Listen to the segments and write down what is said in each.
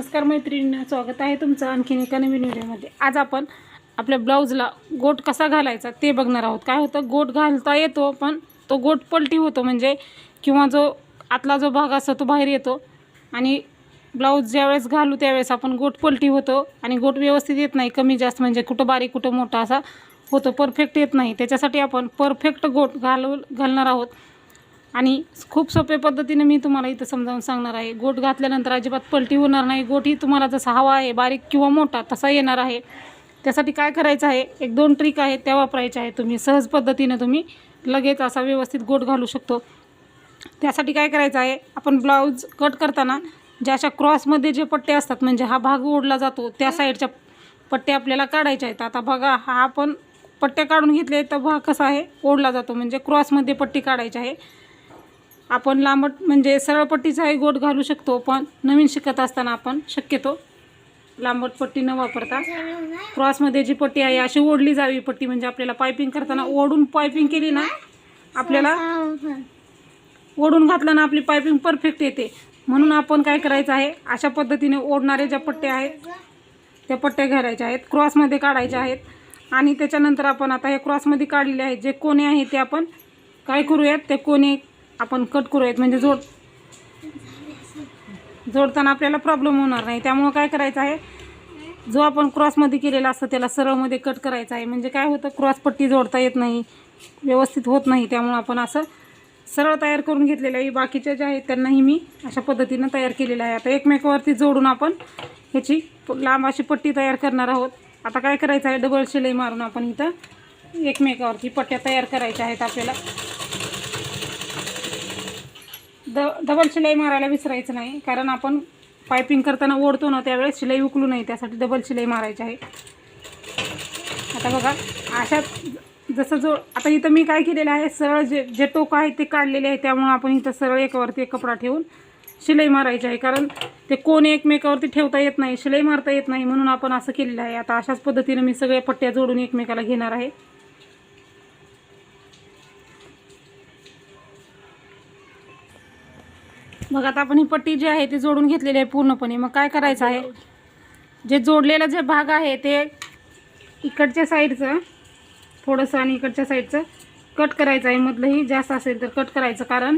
नमस्कार मैत्रिणींना स्वागत आहे तुमचं आणखीन एका नवीन व्हिडिओमध्ये. आज आपण आपल्या ब्लाऊजला गोट कसा घालायचा ते बघणार आहोत. काय होतं गोट घालता येतो पण तो गोट पलटी होतो म्हणजे किंवा जो आतला जो भाग असतो तो बाहेर येतो. आणि ब्लाऊज ज्यावेळेस घालू त्यावेळेस आपण गोट पलटी होतो आणि गोट व्यवस्थित येत नाही कमी जास्त म्हणजे कुठं बारीक कुठं मोठा असा होतो परफेक्ट येत नाही. त्याच्यासाठी आपण परफेक्ट गोट घालू घालणार आहोत. आणि खूप सोप्या पद्धतीने मी तुम्हाला इथं समजावून सांगणार आहे. गोट घातल्यानंतर अजिबात पलटी होणार नाही. गोटही तुम्हाला जसा हवा आहे बारीक किंवा मोठा तसा येणार आहे. त्यासाठी काय करायचं आहे? एक दोन ट्रिक आहेत त्या वापरायच्या आहेत तुम्ही. सहज पद्धतीने तुम्ही लगेच असा व्यवस्थित गोट घालू शकतो. त्यासाठी काय करायचं आहे? आपण ब्लाऊज कट करताना ज्या अशा क्रॉसमध्ये जे पट्टे असतात म्हणजे हा भाग ओढला जातो त्या साईडच्या पट्टे आपल्याला काढायच्या आहेत. आता बघा हा आपण पट्टे काढून घेतले तर भाग कसा आहे? ओढला जातो. म्हणजे क्रॉसमध्ये पट्टी काढायची आहे. आपण लांबट म्हणजे सरळ पट्टीचाही गोट घालू शकतो पण नवीन शिकत असताना आपण शक्यतो लांबट पट्टी न वापरता क्रॉसमध्ये जी पट्टी आहे अशी ओढली जावी. पट्टी म्हणजे आपल्याला पायपिंग करताना ओढून पायपिंग केली ना आपल्याला ओढून घातलं ना आपली पायपिंग परफेक्ट येते. म्हणून आपण काय करायचं आहे अशा पद्धतीने ओढणाऱ्या ज्या पट्ट्या आहेत त्या पट्ट्या घालायच्या आहेत क्रॉसमध्ये काढायच्या आहेत. आणि त्याच्यानंतर आपण आता हे क्रॉसमध्ये काढलेले आहेत जे कोणे आहे ते आपण काय करूयात ते कोणे आपण कट करूयात म्हणजे जोड जोडताना आपल्याला प्रॉब्लेम होणार नाही. त्यामुळं काय करायचं आहे? जो आपण क्रॉसमध्ये केलेला असतं त्याला सरळमध्ये कट करायचा आहे. म्हणजे काय होतं? क्रॉस पट्टी जोडता येत नाही व्यवस्थित होत नाही. त्यामुळं आपण असं सरळ तयार करून घेतलेलं आहे. बाकीच्या ज्या आहेत त्यांनाही मी अशा पद्धतीनं तयार केलेलं आहे. आता एकमेकावरती जोडून आपण ह्याची प- लांब अशी पट्टी तयार करणार आहोत. आता काय करायचं आहे? डबल शिलाई मारून आपण इथं एकमेकावरती पट्ट्या तयार करायच्या आहेत आपल्याला. द डबल शिलाई मारायला विसरायचं नाही. कारण आपण पायपिंग करताना ओढतो ना त्यावेळेस शिलाई उकलू नाही त्यासाठी डबल शिलाई मारायची आहे. आता बघा अशा जसं जो आता इथं मी काय केलेलं आहे सरळ जे जे टोकं आहे ते काढलेले आहे त्यामुळं आपण इथं सरळ एकावरती एक कपडा ठेवून शिलाई मारायची आहे. कारण ते कोण एकमेकावरती ठेवता येत नाही शिलाई मारता येत नाही म्हणून आपण असं केलेलं आहे. आता अशाच पद्धतीने मी सगळ्या पट्ट्या जोडून एकमेकाला घेणार आहे. बघा आता आपण ही पट्टी जी आहे ती जोडून घेतलेली आहे पूर्णपणे. मग काय करायचं आहे? जे जोडलेला जे भाग आहे ते इकडच्या साईडचं थोडंसं आणि इकडच्या साईडचं कट करायचं आहे. मधलंही जास्त असेल तर कट करायचं कारण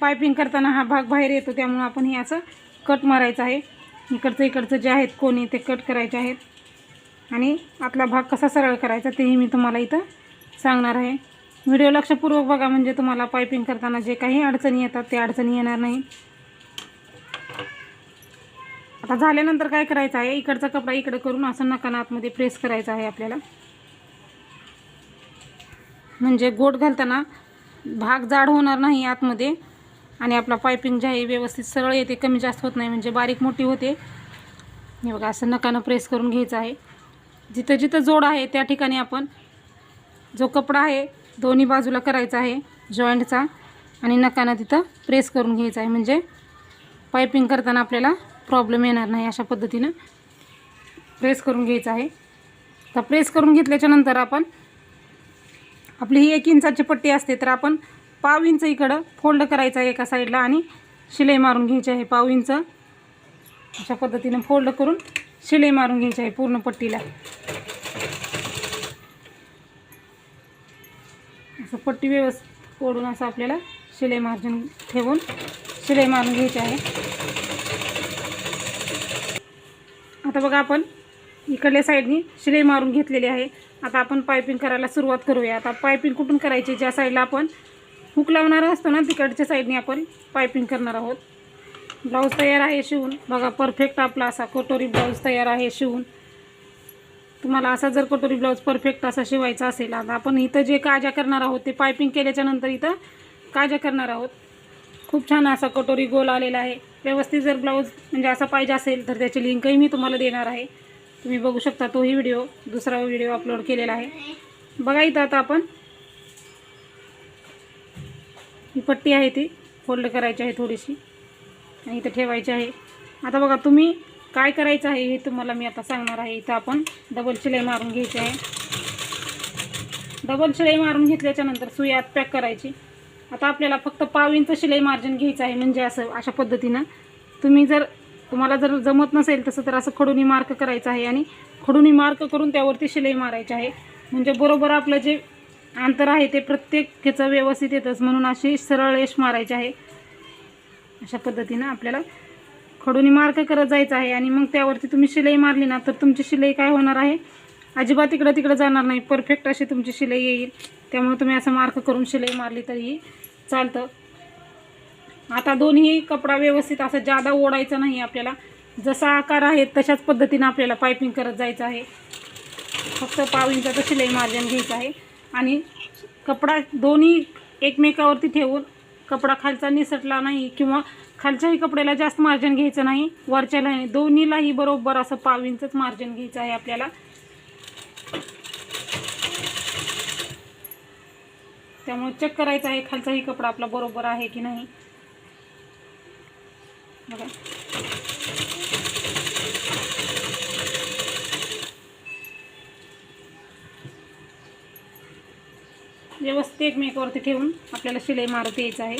पायपिंग करताना हा भाग बाहेर येतो त्यामुळं आपण हे असं कट मारायचं आहे. इकडचं इकडचं जे आहेत कोणी ते कट करायचे आहेत. आणि आपला भाग कसा सरळ करायचा तेही मी तुम्हाला इथं सांगणार आहे. व्हिडिओ लक्षपूर्वक बघा म्हणजे तुम्हाला पायपिंग करताना जे काही अडचणी येतात ते अडचणी येणार नाही. आता झाल्यानंतर काय करायचं आहे? इकडचा कपडा इकडं करून असं नकाना आतमध्ये प्रेस करायचा आहे आपल्याला. म्हणजे गोट घालताना भाग जाड होणार नाही आतमध्ये आणि आपला पायपिंग जे आहे व्यवस्थित सरळ येते कमी जास्त होत नाही म्हणजे बारीक मोठी होते. हे बघा असं नकानं प्रेस करून घ्यायचं आहे. जिथं जिथं जोड आहे त्या ठिकाणी आपण जो कपडा आहे दोन्ही बाजूला करायचा आहे जॉईंटचा आणि नकानं तिथं प्रेस करून घ्यायचा आहे. म्हणजे पायपिंग करताना आपल्याला प्रॉब्लेम येणार नाही अशा पद्धतीनं प्रेस करून घ्यायचं आहे. तर प्रेस करून घेतल्याच्यानंतर आपण आपली ही एक इंचाची पट्टी असते तर आपण पाव इंच इकडं फोल्ड करायचं आहे एका साईडला आणि शिलाई मारून घ्यायची आहे पाव इंच. अशा पद्धतीनं फोल्ड करून शिलाई मारून घ्यायची आहे पूर्ण पट्टीला. असं पट्टी व्यवस्थित ओढून असं आपल्याला शिलाई मार्जिन ठेवून शिलाई मारून घ्यायची आहे. आता बघा आपण इकडल्या साईडनी शिलाई मारून घेतलेली आहे. आता आपण पायपिंग करायला सुरुवात करूया. आता पायपिंग कुठून करायची? ज्या साईडला आपण हुक लावणार असतो ना तिकडच्या साईडने आपण पायपिंग करणार आहोत. ब्लाऊज तयार आहे शिवून. बघा परफेक्ट आपला असा कटोरी ब्लाऊज तयार आहे शिवून. तुम्हाला असा जर कटोरी ब्लाऊज परफेक्ट असा शिवायचा असेल आता आपण इथं जे काजा करणार आहोत ते पायपिंग केल्याच्यानंतर इथं काजा करणार आहोत. खूप छान असा कटोरी गोल आलेला आहे. व्यवस्थित जर ब्लाऊज म्हणजे असा पाहिजे असेल तर त्याची लिंकही मी तुम्हाला देणार आहे. तुम्ही बघू शकता तोही व्हिडिओ दुसरा व्हिडिओ अपलोड केलेला आहे. बघा इथं आता आपण ही पट्टी आहे ती फोल्ड करायची आहे थोडीशी आणि इथं ठेवायची आहे. आता बघा तुम्ही काय करायचं आहे हे तुम्हाला मी आता सांगणार आहे. इथं आपण डबल शिलाई मारून घ्यायची आहे. डबल शिलाई मारून घेतल्याच्या नंतर सुई आत पॅक करायची. आता आपल्याला फक्त पाव इंच शिलाई मार्जिन घ्यायचं आहे म्हणजे असं अशा पद्धतीनं. तुम्ही जर तुम्हाला जर जमत नसेल तसं तर असं खडूनी मार्क करायचं आहे आणि खडूनी मार्क करून त्यावरती शिलाई मारायची आहे. म्हणजे बरोबर आपलं जे अंतर आहे ते प्रत्येक ह्याचं व्यवस्थित येतंच म्हणून अशी सरळ रेष मारायची आहे. अशा पद्धतीनं आपल्याला खडूनी मार्क करत जायचं आहे? आणि मग त्यावरती तुम्ही शिलाई मारली ना तर तुमची शिलाई काय होणार आहे? अजिबात इकडं तिकडं जाणार नाही. परफेक्ट अशी तुमची शिलाई येईल. त्यामुळे तुम्ही असं मार्क करून शिलाई मारली तरीही चालतं. आता दोन्ही कपडा व्यवस्थित असं जादा ओढायचा नाही आपल्याला. जसा आकार आहे तशाच पद्धतीनं आपल्याला पायपिंग करत जायचं आहे. फक्त पाव इंचाचं शिलाई मार्जन घ्यायचं आहे. आणि कपडा दोन्ही एकमेकावरती ठेवून कपडा खालचा निसटला नाही किंवा खालच्याही कपड्याला जास्त मार्जिन घ्यायचं नाही. वरच्याला नाही दोन्हीलाही बरोबर असं पाव इंचच मार्जिन घ्यायचं आहे आपल्याला. त्यामुळे चेक करायचं आहे खालचाही कपडा आपला बरोबर आहे की नाही. बघा. व्यवस्थित एकमेकावरती ठेवून आपल्याला शिलाई मारत यायचं आहे.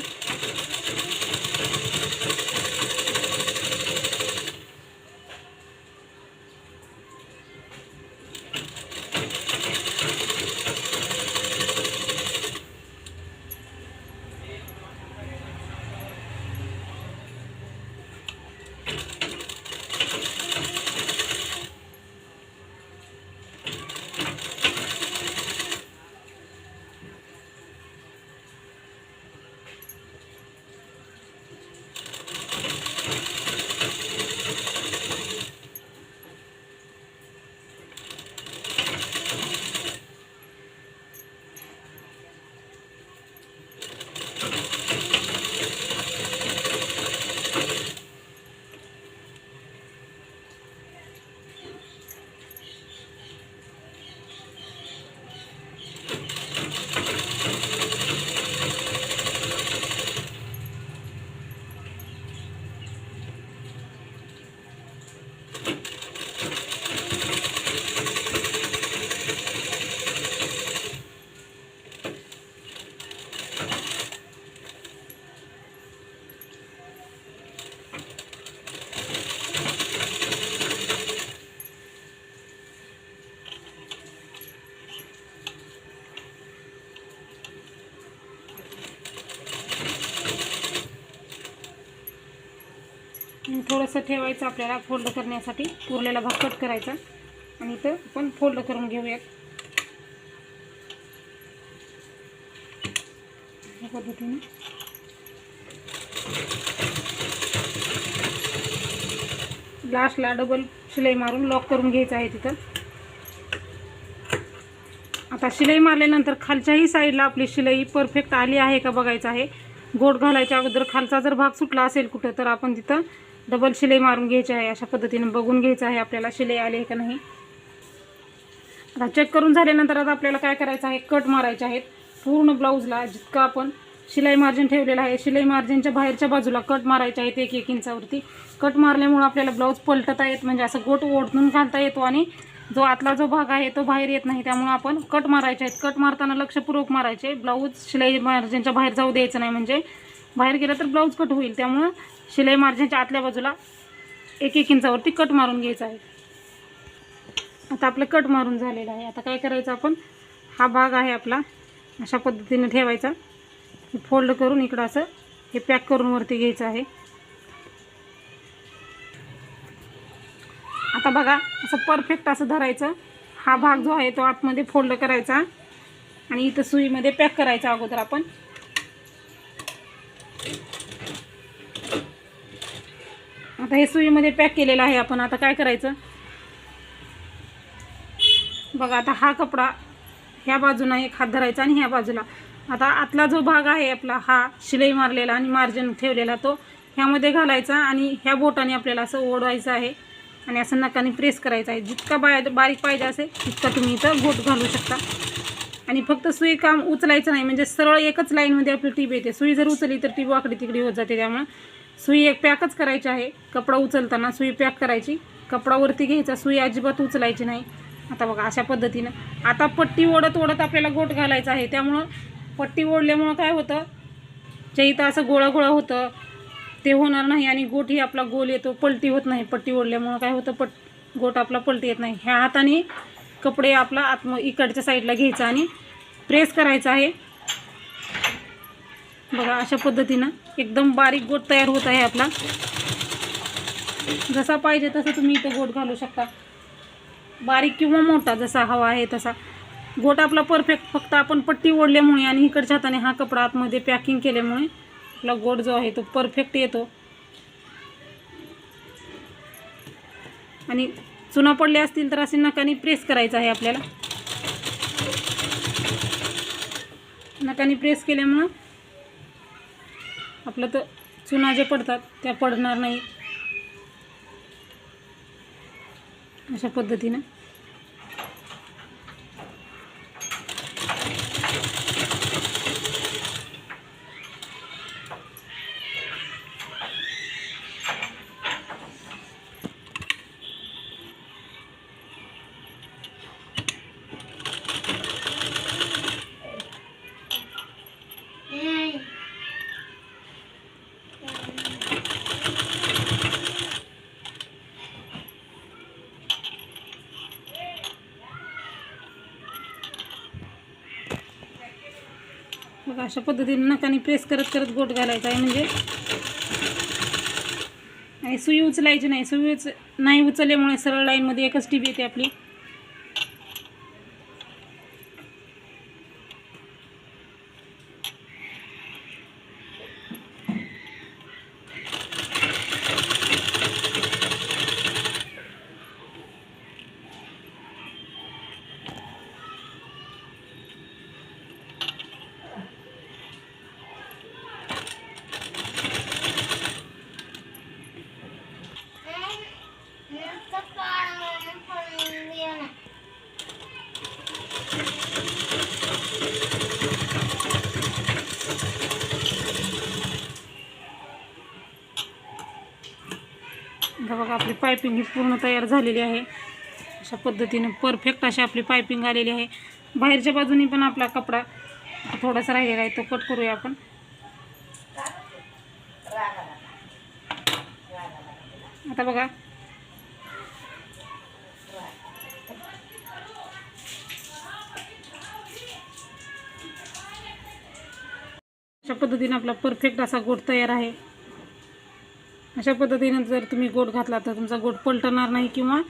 असं ठेवायचं आपल्याला फोल्ड करण्यासाठी. उरलेला भाग कट करायचा. आणि इथं आपण फोल्ड करून घेऊयात. या पद्धतीने. लास्टला डबल शिलाई मारून लॉक करून घ्यायचं आहे तिथं. आता शिलाई मारल्यानंतर खालच्याही साईडला आपली शिलाई परफेक्ट आली आहे का बघायचं आहे. गोट घालायच्या अगोदर खालचा जर भाग सुटला असेल कुठं तर आपण तिथं डबल शिलाई मारून घ्यायची आहे अशा पद्धतीने बघून घ्यायचं आहे आपल्याला शिलाई आली आहे का नाही. आता चेक करून झाल्यानंतर आता आपल्याला काय करायचं आहे कट मारायचे आहेत. पूर्ण ब्लाऊजला जितकं आपण शिलाई मार्जिन ठेवलेलं आहे शिलाई मार्जिनच्या बाहेरच्या बाजूला कट मारायचे आहेत एक एक इंचावरती. कट मारल्यामुळं आपल्याला ब्लाऊज पलटता येत म्हणजे असं गोट ओढून घालता येतो आणि जो आतला जो भाग आहे तो बाहेर येत नाही. त्यामुळे आपण कट मारायचे आहेत. कट मारताना लक्षपूर्वक मारायचे. ब्लाऊज शिलाई मार्जिनच्या बाहेर जाऊ द्यायचं नाही म्हणजे बाहेर गेलं तर ब्लाऊज कट होईल. त्यामुळं शिलाई मार्जिनच्या आतल्या बाजूला एक एक इंचावरती कट मारून घ्यायचा आहे. आता आपलं कट मारून झालेलं आहे. आता काय करायचं आपण? हा भाग आहे आपला. अशा पद्धतीने ठेवायचा. फोल्ड करून इकडं असं हे पॅक करून वरती घ्यायचं आहे. आता बघा असं परफेक्ट असं धरायचं. हा भाग जो आहे तो आतमध्ये फोल्ड करायचा. आणि इथं सुईमध्ये पॅक करायचा अगोदर आपण. आता हे सुईमध्ये पॅक केलेलं आहे आपण. आता काय करायचं? बघा आता हा कपडा ह्या बाजूला एक हात धरायचा आणि ह्या बाजूला. आता आतला जो भाग आहे आपला हा शिलाई मारलेला आणि मार्जिन ठेवलेला तो ह्यामध्ये घालायचा आणि ह्या बोटाने आपल्याला असं ओढवायचं आहे आणि असं नकाने प्रेस करायचं आहे. जितका बाय बारीक पाहिजे असेल तितका तुम्ही इथं बोट घालू शकता. आणि फक्त सुई काम उचलायचं नाही म्हणजे सरळ एकच लाईनमध्ये आपली टीप येते. सुई जर उचलली तर टीप वाकडी तिकडी होत जाते त्यामुळं. सुई एक पॅकच करायची आहे. कपडा उचलताना सुई पॅक करायची. कपडावरती घ्यायचा सुई अजिबात उचलायची नाही. आता बघा अशा पद्धतीनं. आता पट्टी ओढत ओढत आपल्याला गोट घालायचा आहे. त्यामुळं पट्टी ओढल्यामुळं काय होतं? जे इथं असं गोळा गोळा होतं ते होणार नाही आणि गोट ही आपला गोल येतो पलटी होत नाही. पट्टी ओढल्यामुळं काय होतं? पट गोट आपला पलटी येत नाही. ह्या हाताने कपडे आपला आत्म इकडच्या साईडला घ्यायचा आणि प्रेस करायचा आहे. बघा अशा पद्धतीनं एकदम बारीक गोट तयार होत आहे आपला. जसा पाहिजे तसं तुम्ही इथं गोट घालू शकता. बारीक किंवा मोठा जसा हवा आहे तसा. गोट आपला परफेक्ट फक्त आपण पट्टी ओढल्यामुळे आणि इकडच्या हाताने हा कपडा आतमध्ये पॅकिंग केल्यामुळे आपला गोट जो आहे तो परफेक्ट येतो. आणि चुना पडले असतील तर असे नकाने प्रेस करायचं आहे आपल्याला. नकाने प्रेस केल्यामुळं आपलं तर चुना जे पडतात त्या पडणार नाही. अशा पद्धतीनं. अशा पद्धतीने नकाने प्रेस करत करत गोट घालायचा आहे. म्हणजे आणि सुई उचलायची नाही. सुई उच नाही उचलल्यामुळे सरळ लाईनमध्ये एकच टीप येते आपली आपली. पायपिंग ही पूर्ण तयार झालेली आहे. अशा पद्धतीनं परफेक्ट अशी आपली पायपिंग आलेली आहे. बाहेरच्या बाजूनी पण आपला कपडा थोडासा राहिलेला आहे तो कट करूया आपण. आता बघा. अशा पद्धतीने आपला परफेक्ट असा गोट तयार आहे. अशा पद्धतीने जर तुम्ही गोट घातला तर तुमचा गोट पलटणार नाही किंवा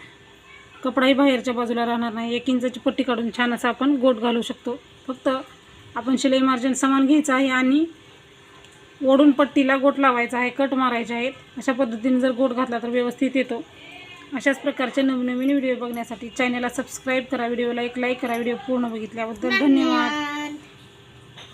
कपडाही बाहेरच्या बाजूला राहणार नाही. एक इंचाची पट्टी काढून छान असा आपण गोट घालू शकतो. फक्त आपण शिलाई मार्जिन समान घ्यायचं आहे आणि ओढून पट्टीला गोट लावायचा आहे कट मारायचे आहेत. अशा पद्धतीने जर गोट घातला तर व्यवस्थित येतो. अशाच प्रकारचे नवनवीन व्हिडिओ बघण्यासाठी चॅनलला सबस्क्राईब करा व्हिडिओला एक लाईक करा व्हिडिओ पूर्ण बघितल्याबद्दल धन्यवाद.